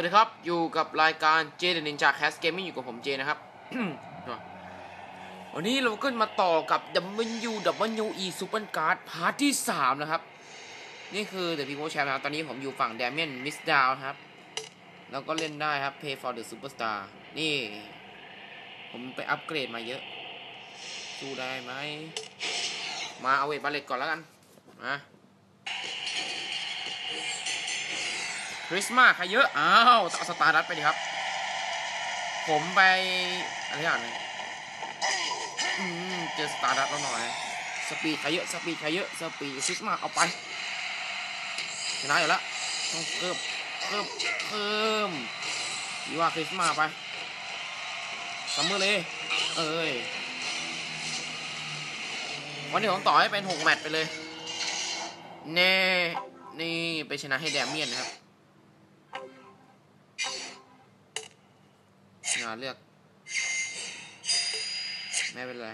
วัสดีครับ อยู่กับรายการเจเดนินจาแคสเกมมิ่งอยู่กับผมเจนะครับ วันนี้เราก็มาต่อกับ WWE Super Card พาร์ทที่ 3 นะครับ นี่คือ The People Champ นะครับ ตอนนี้ผมอยู่ฝั่ง Damien Miss Down ครับ แล้วก็เล่นได้ครับ Pay for the Superstar นี่ ผมไปอัปเกรดมาเยอะ สู้ได้ไหม มาเอาเวทบาเลตก่อนแล้วกัน มา คริสต์มาสใครเยอะ อ้าวเอาสตาร์ดัตไปดิครับ ผมไป อะไรอย่างนึงอืมเจอสตาร์ดัตแล้วหน่อย สปีดใครเยอะ สปีดใครเยอะ สปีดคริสต์มาสเอาไปชนะอยู่แล้วต้องเพิ่ม เพิ่ม เพิ่มดีว่าคริสต์มาสไปซัมเมอร์เลย เอ้ย วันนี้ผมต่อให้เป็นหกแมตช์ไปเลย เน่ นี่ไปชนะให้แดมเมียนนะครับ งานเลือก ไม่เป็นไร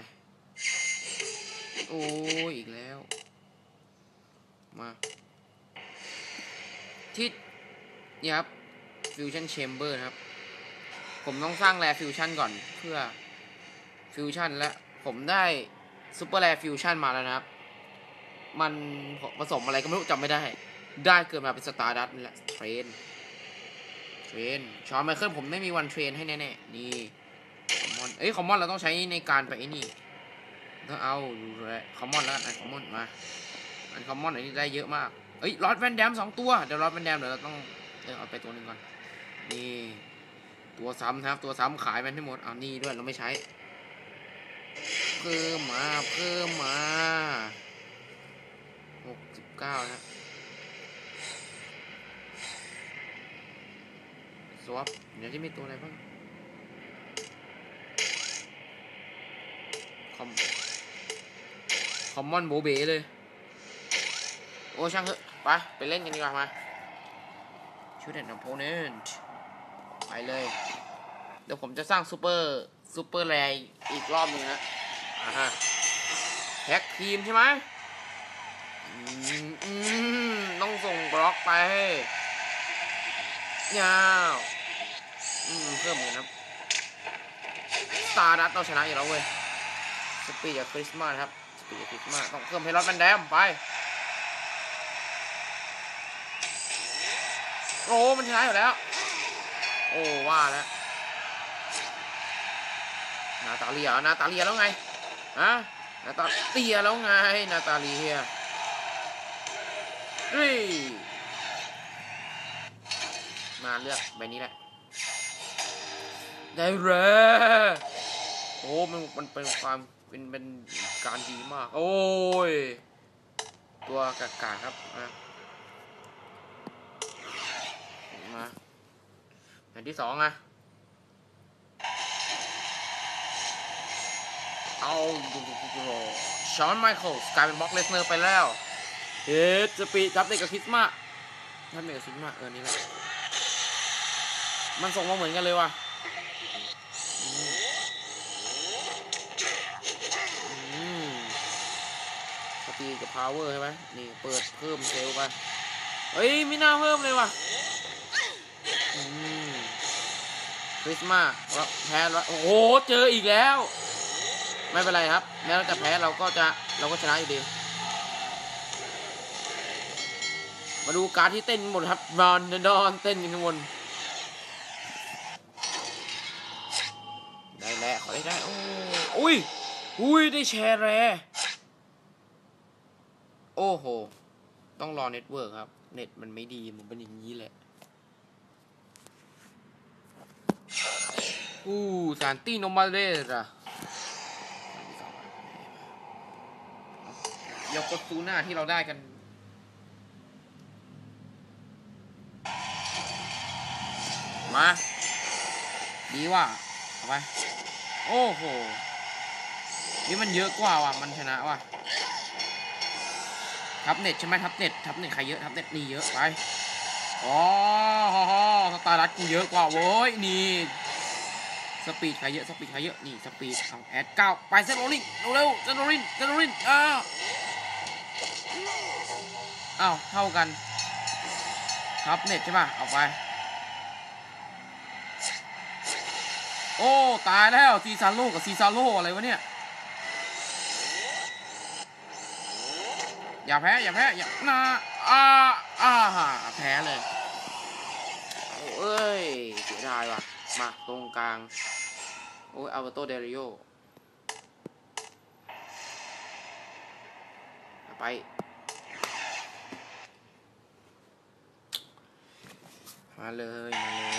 โอ้ยอีกแล้ว มาที่นี่ครับฟิวชั่นแชมเบอร์ครับ ผมต้องสร้างแรฟิวชั่นก่อนเพื่อฟิวชั่นและผมได้ซูเปอร์แรฟิวชั่นมาแล้วนะครับ มันผสมอะไรก็ไม่รู้จำไม่ได้ ได้เกิดมาเป็นสตาร์ดัตนี่และเทรน เทรนชอนไมเคิลผมไม่มีวันเทรนให้แน่ๆนี่คอมมอนเอ้ยคอมมอนเราต้องใช้ในการไปไอ้นี่ต้องเอาดูแลคอมมอนแล้วอันคอมมอนมาอันคอมมอนอันนี้ได้เยอะมากเอ้ยลอดแวนแดมสองตัวเดี๋ยวลอดแวนแดมเดี๋ยวเราต้องเออเอาไปตัวหนึ่งก่อนนี่ตัวซ้ำนะครับตัวซ้ำขายมันให้หมดเอานี่ด้วยเราไม่ใช้ เพิ่มมาเพิ่มมาหกสิบเก้านะครับ สวอปเดี๋ยวจะมีตัวอะไรบ้างคอมคอมมอนโบเบเลย โอ้ช่างเถอะไปไปเล่นกันดีกว่ามาชูดแอนด์โพเนนต์ไปเลย เดี๋ยวผมจะสร้างซูเปอร์ซูเปอร์แรอีกรอบหนึ่งนะอ่าฮะแท็กทีมใช่ไหมอืมอืมต้องส่งบล็อกไปยาว อืมเพิ่มเหมือนกันครับสตาร์ดัตเราชนะอยู่แล้วเว้ยสปีดกับคริสต์มาสครับสปีดกับคริสต์มาสต้องเพิ่มให้รอดแมนแดมไปโอ้มันชนะอยู่แล้ว โอ้ว่าแล้วนาตาเลียนาตาเลียแล้วไงฮะนาตาเลียแล้วไงนาตาเลียเฮ้ยมาเลือกใบนี้แหละ ได้เลยโอ้มันมันเป็นความเป็นเป็นการดีมาก โอ้ย ตัวกากาครับอะมาแผ่นที่สองอะเอาชอนไมเคิลกลายเป็นบล็อกเลสเนอร์ไปแล้วเฮ้จะปีจับเด็กกับคริสมาสท่านเด็กกับคริสมาสเออนี่แหละมันส่งมาเหมือนกันเลยว่ะ สปีดกับพาวเวอร์ใช่ไหมนี่เปิดเพิ่มเซลลไปเฮ้ยไม่น่าเพิ่มเลยว่ะคริสต์มาสแล้วแพ้แล้วโอ้โหเจออีกแล้ว ไม่เป็นไรครับ แม้เราจะแพ้เราก็จะเราก็ชนะอยู่ดี มาดูการที่เต้นหมดครับรอนดอนเต้นอยู่ข้งบนได้แล้วขอ ได้ได้ โอ้อุ้ย อุ้ย ได้แชร์แรร์โอ้โห ต้องรอเน็ตเวิร์กครับ เน็ตมันไม่ดี มันเป็นอย่างนี้แหละ อู้ซานติโนมาเรระยกกดซูน่าที่เราได้กันมา ดีว่ะเอาไป โอ้โห นี่มันเยอะกว่าว่ะ มันชนะว่ะ ทับเน็ตใช่ไหมทับเน็ต ทับเน็ตใครเยอะทับเน็ตนี่เยอะไป อ๋อฮ่าฮ่าสตาร์ดัตกูเยอะกว่าโว้ย นี่ สปีดใครเยอะ สปีดใครเยอะ นี่ สปีดเอาแอดเก้าไปเซนโรลิงเร็วๆเซนโรลินเซนโรลินอ้าวอ้าว เท่ากัน ทับเน็ตใช่ป่ะ เอาไป โอ้ ตายแล้วซีซาโร่กับซีซาโร่อะไรวะเนี่ย อย่าแพ้ อย่าแพ้ อย่านาอ่าอ่าแพ้เลยโอ้เอ้ย เสียดายว่ะ มาตรงกลาง โอ้ยอัลเบโตเดริโอไป มาเลย มาเลย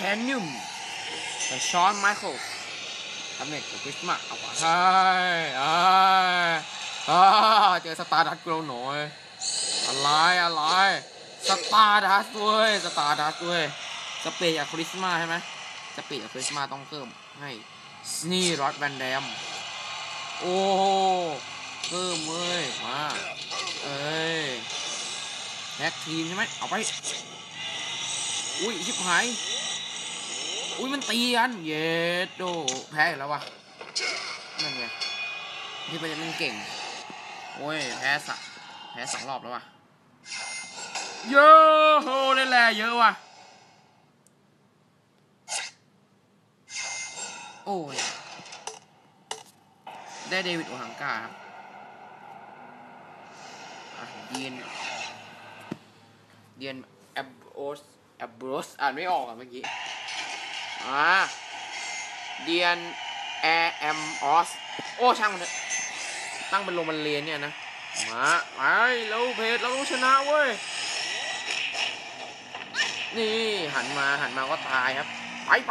แทนนิมแต่ชอนไมเคิลทำเน็ตกับคริสต์มาสเอาวะใช่อ่าอ่เจอสตาร์ดัสโกลหน่อยอะไรอะไรสตาร์ดัสด้วยสตาร์ดัสด้วยสเปรย์จากคริสต์มาสใช่ไหมสเปรย์จากคริสต์มาสต้องเพิ่มให้นี่รอดแวนแดมโอ้เพิ่มเว้ยมาเอ้ยแท็กทีมใช่ไหมเอาไปอุ้ยชิบหาย อุ้ยมันตีกันเย็ดโดแพ้แล้ววะนั่นไงที่มันจะมันเก่ง โอ้ยแพ้สักแพ้สองรอบแล้ววะเยอะโหได้แลเยอะวะโอ้ย ได้เดวิดโอฮังกาครับเดียนเดียนแอบโอสแอบโรสอ่านไม่ออกอะเมื่อกี้ อ่าเดียนแอแอมออสโอ้ช่างมันเถอะตั้งเป็นโรมันเรียนเนี่ยนะ มาไปเราเพจเราต้องชนะเว้ย นี่หันมาหันมาก็ตายครับ ไปไป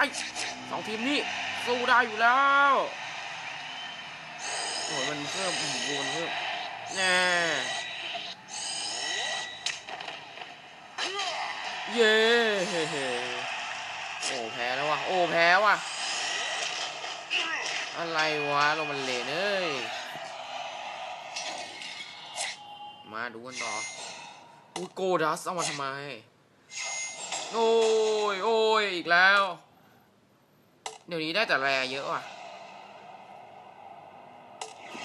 สองทีมนี่สู้ได้อยู่แล้วโอ้ยมันเพิ่มอืมดูนเพิ่มแน่เย้ พ้แล้วว่ะ โอ้แพ้ว่ะ อะไรวะโรมันเลนเอ้ย มาดูกันต่ออุ้ยโกดัสเอามาทำไม โอ้ย โอ้ย อีกแล้ว เดี๋ยวนี้ได้แต่แรเยอะว่ะ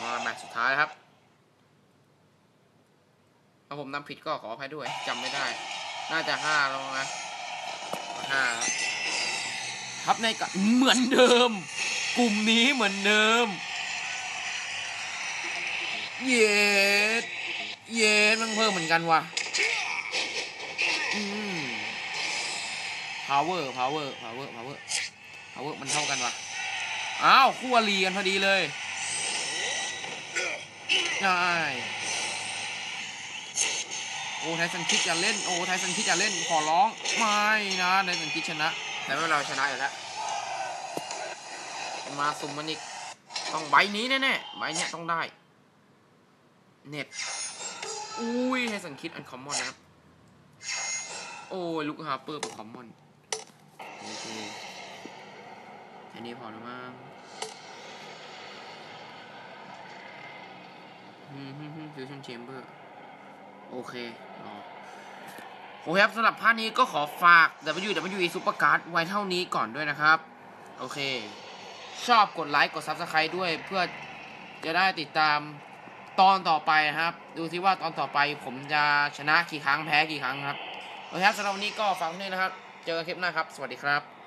มาแมตช์สุดท้ายครับถ้าผมนำผิดก็ขออภัยด้วยจำไม่ได้ น่าจะห้าแล้วนะห้าครับ ครับในกเหมือนเดิม กลุ่มนี้เหมือนเดิม เย็ดเย็ดมันเพิ่มเหมือนกันว่ะอืม power power power power power มันเท่ากันว่ะอ้าวคู่อรีกันพอดีเลยใช่โอ้ไทสันคิดจะเล่น โอ้ไทสันคิดจะเล่น ขอร้อง ไม่นะไทสันคิดชนะ แต่ไม่เรเราชนะอยู่แล้ว มาสุ่มมันอีก ต้องใบนี้แน่ๆ ใบเนี้ยต้องได้ เน็ต อุ้ยไทสันคิดอันคอมมอนนะครับ โอ้ยลูกฮาร์เปอร์เป็นคอมมอน โอเคแค่นี้พอแล้วมั้งฟิวชั่นแชมเบอร์ โอเครอ โอเคครับสำหรับภาคนี้ก็ขอฝาก WWE Supercard ไว้เท่านี้ก่อนด้วยนะครับ โอเค ชอบกดไลค์กด Subscribe ด้วยเพื่อจะได้ติดตามตอนต่อไปนะครับ ดูซิว่าตอนต่อไปผมจะชนะกี่ครั้งแพ้กี่ครั้งครับ โอเคครับสำหรับวันนี้ก็ฟังเท่านี้นะครับ เจอกันคลิปหน้าครับ สวัสดีครับ